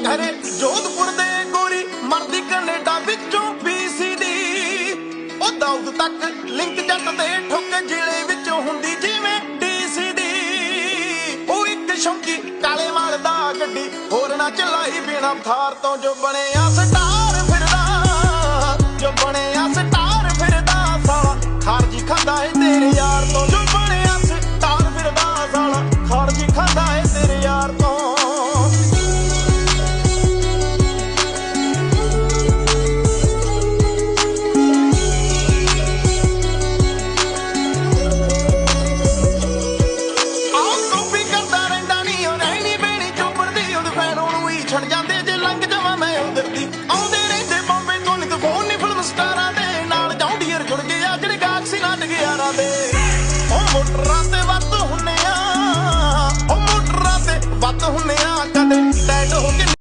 ਘਰੇ ਜੋਧਪੁਰ ਦੇ ਗੋਰੀ, ਮਰਦੀ ਕੈਨੇਡਾ ਵਿੱਚੋਂ BC ਦੀ ਉਹ ਦਾਊਦ ਤੱਕ ਲਿੰਕ ਜੱਟ ਦੇ ਠੋਕੇ ਜ਼ਿਲ੍ਹੇ ਵਿੱਚੋਂ ਹੁੰਦੀ ਜਿਵੇਂ DC ਦੀ ਉਹ ਇੱਕ ਸ਼ੌਂਕੀ ਕਾਲੇ ਮਾਲ ਦਾ ਗੱਡੀ, ਹੋਰ ਨਾ ਚਲਾਈ ਬਿਨਾ ਥਾਰ ਤੋਂ। ਜੋ ਬਣਿਆ ਸਟਾਰ ਫਿਰਦਾ, ਜੋ ਬਣਿਆ ਸਟਾਰ ਫਿਰਦਾ ਸਾਲਾ, ਖਾਰਜੀ ਖਾਂਦਾ ਏ ਤੇਰੇ ਯਾਰ ਤੋਂ। ਦੇ। ਉਹ ਮੋਟਰਾਂ ਤੇ ਵੱਧ ਹੁੰਨੇ ਆ। ਉਹ ਮੋਟਰਾਂ ਤੇ ਵੱਧ ਹੁੰਨੇ ਆ। ਕਦੇ ਡੈਡ ਹੋ ਕੇ